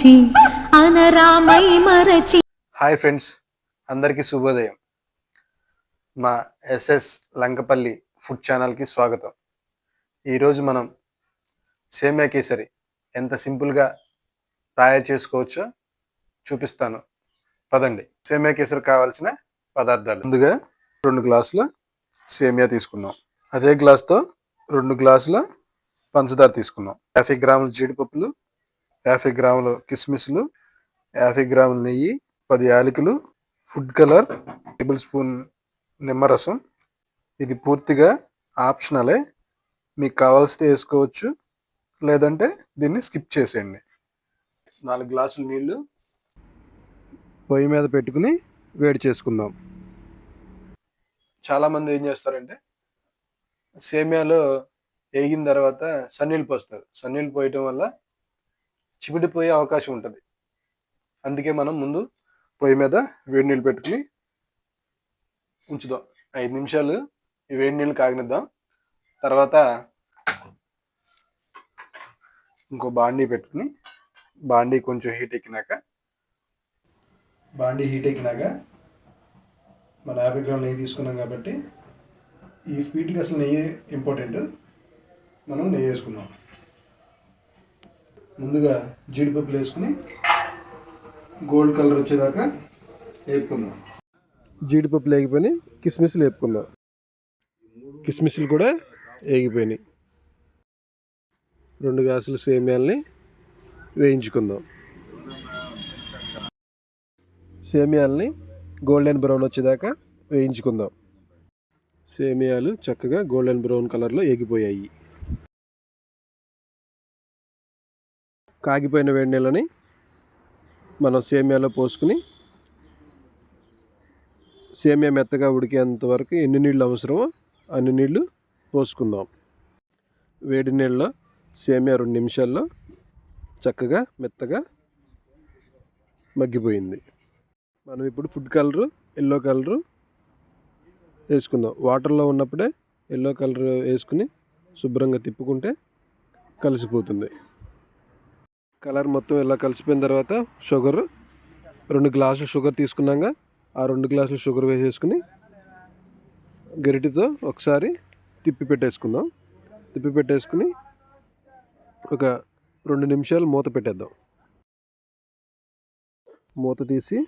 మరచి అనరామై మరచి. Hi friends అందరికీ శుభోదయం. మా ఎస్ఎస్ లంకపల్లి ఫుడ్ ఛానల్కి స్వాగతం. ఈరోజు మనం సేమియా కేసరి ఎంత సింపుల్గా తయారు చేసుకోవచ్చో చూపిస్తాను. పదండి. సేమియా కేసరి కావాల్సిన పదార్థాలు. ముందుగా రెండు గ్లాసుల సేమియా తీసుకున్నాం. అదే గ్లాస్తో రెండు గ్లాసుల పంచదార తీసుకున్నాం. యాభై గ్రాముల జీడిపప్పులు యాభై గ్రాముల కిస్మిస్లు యాభై గ్రాముల నెయ్యి పది యాలకులు ఫుడ్ కలర్ టేబుల్ స్పూన్ నిమ్మరసం. ఇది పూర్తిగా ఆప్షనలే. మీకు కావాల్సితే వేసుకోవచ్చు. లేదంటే దీన్ని స్కిప్ చేసేయండి. నాలుగు గ్లాసులు నీళ్ళు పొయ్యి మీద పెట్టుకుని వేడి చేసుకుందాం. చాలామంది ఏం చేస్తారంటే సేమియాలో వేగిన తర్వాత సన్నీళ్ళు పోస్తారు. సన్నీళ్ళు పోయటం వల్ల చిమిడిపోయే అవకాశం ఉంటుంది. అందుకే మనం ముందు పొయ్యి మీద వేడి నీళ్ళు పెట్టుకుని ఉంచుదాం. ఐదు నిమిషాలు ఈ వేడి నీళ్ళు కాగనిద్దాం. తర్వాత ఇంకో బాండీ పెట్టుకుని బాండీ కొంచెం హీట్ ఎక్కినాక బాండీ హీట్ ఎక్కినాక మన యాభై గ్రాములు నెయ్యి తీసుకున్నాం కాబట్టి ఈ స్వీట్కి అసలు నెయ్యి ఇంపార్టెంట్ మనం నెయ్యి వేసుకున్నాం ముందుగా జీడిపప్పులు వేసుకుని గోల్డ్ కలర్ వచ్చేదాకా వేపుకుందాం. జీడిపప్పులు వేగిపోయి కిస్మిస్లు వేపుకుందాం. కిస్మిస్లు కూడా వేగిపోయినాయి. రెండు గ్లాసులు సేమియాలని వేయించుకుందాం. సేమియాలని గోల్డెన్ బ్రౌన్ వచ్చేదాకా వేయించుకుందాం. సేమియాలు చక్కగా గోల్డెన్ బ్రౌన్ కలర్లో ఎగిపోయాయి కాగిపోయిన వేడి నీళ్ళని మనం సేమియాలో పోసుకుని సేమియా మెత్తగా ఉడికేంత వరకు ఎన్ని నీళ్ళు అవసరమో అన్ని నీళ్ళు పోసుకుందాం. వేడి నీళ్ళలో సేమియా రెండు నిమిషాల్లో చక్కగా మెత్తగా మగ్గిపోయింది. మనం ఇప్పుడు ఫుడ్ కలరు ఎల్లో కలరు వేసుకుందాం. వాటర్లో ఉన్నప్పుడే ఎల్లో కలర్ వేసుకుని శుభ్రంగా తిప్పుకుంటే కలిసిపోతుంది. కలర్ మొత్తం ఇలా కలిసిపోయిన తర్వాత షుగర్ రెండు గ్లాసులు షుగర్ తీసుకున్నాక ఆ రెండు గ్లాసులు షుగర్ వేసేసుకుని గరిటితో ఒకసారి తిప్పి పెట్టేసుకుందాం. తిప్పి పెట్టేసుకుని ఒక రెండు నిమిషాలు మూత పెట్టేద్దాం. మూత తీసి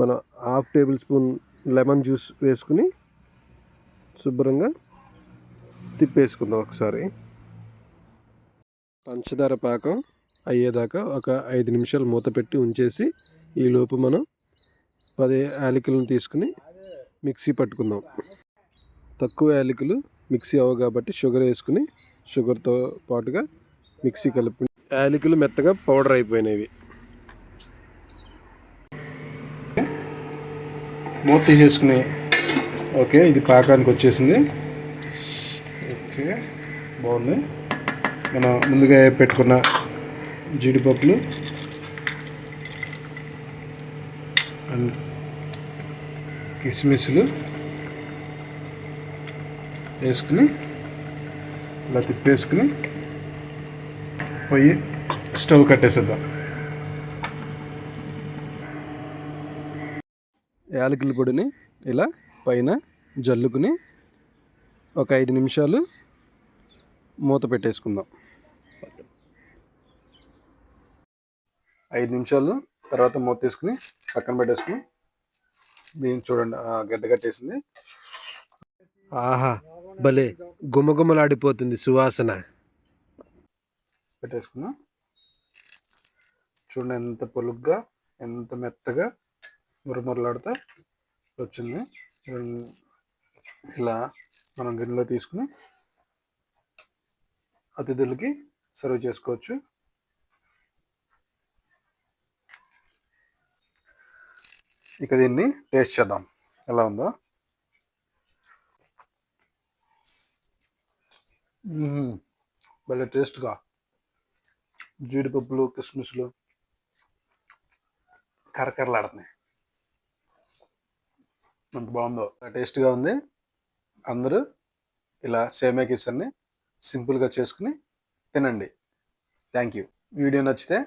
మన half tablespoon lemon juice వేసుకుని శుభ్రంగా తిప్పేసుకుందాం ఒకసారి. పంచదార పాకం. అయ్యేదాకా ఒక ఐదు నిమిషాలు మూత పెట్టి ఉంచేసి ఈలోపు మనం పది యాలకులను తీసుకుని మిక్సీ పట్టుకుందాం. తక్కువ యాలకులు మిక్సీ అవ్వ కాబట్టి షుగర్ వేసుకుని షుగర్తో పాటుగా మిక్సీ కలుపు యాలకులు మెత్తగా పౌడర్ అయిపోయినవి. మూత తీసేసుకుని ఓకే ఇది పాకానికి వచ్చేసింది. ఓకే బాగుంది. మనం ముందుగా పెట్టుకున్న జీడిపప్పులు. అండ్ కిస్మిస్లు వేసుకుని ఇలా తిప్పేసుకుని పోయి స్టవ్ కట్టేసేద్దాం. యాలకుల పొడిని ఇలా పైన జల్లుకుని ఒక ఐదు నిమిషాలు మూత పెట్టేసుకుందాం. ఐదు నిమిషాలు తర్వాత మూత తీసుకుని పక్కన పెట్టేసుకుని దీన్ని చూడండి గడ్డ కట్టేసింది. ఆహా భలే గుమగుమలాడిపోతుంది సువాసన. పెట్టేసుకున్నాం. చూడండి ఎంత పొలుగ్గా ఎంత మెత్తగా మురమురలాడుతా వచ్చింది. ఇలా మనం గిన్నెలో తీసుకుని అతిథులకి సర్వ్ చేసుకోవచ్చు. ఇక దీన్ని టేస్ట్ చేద్దాం. ఎలా ఉందో? భలే టేస్ట్గా జీడిపప్పులు కిస్మిస్లు కరకరలాడుతున్నాయి. అంత బాగుందో. టేస్ట్గా ఉంది. అందరూ ఇలా సేమే కిసర్ని సింపుల్గా చేసుకుని తినండి. థ్యాంక్ యూ వీడియో నచ్చితే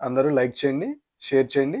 అందరూ లైక్ చేయండి షేర్ చేయండి.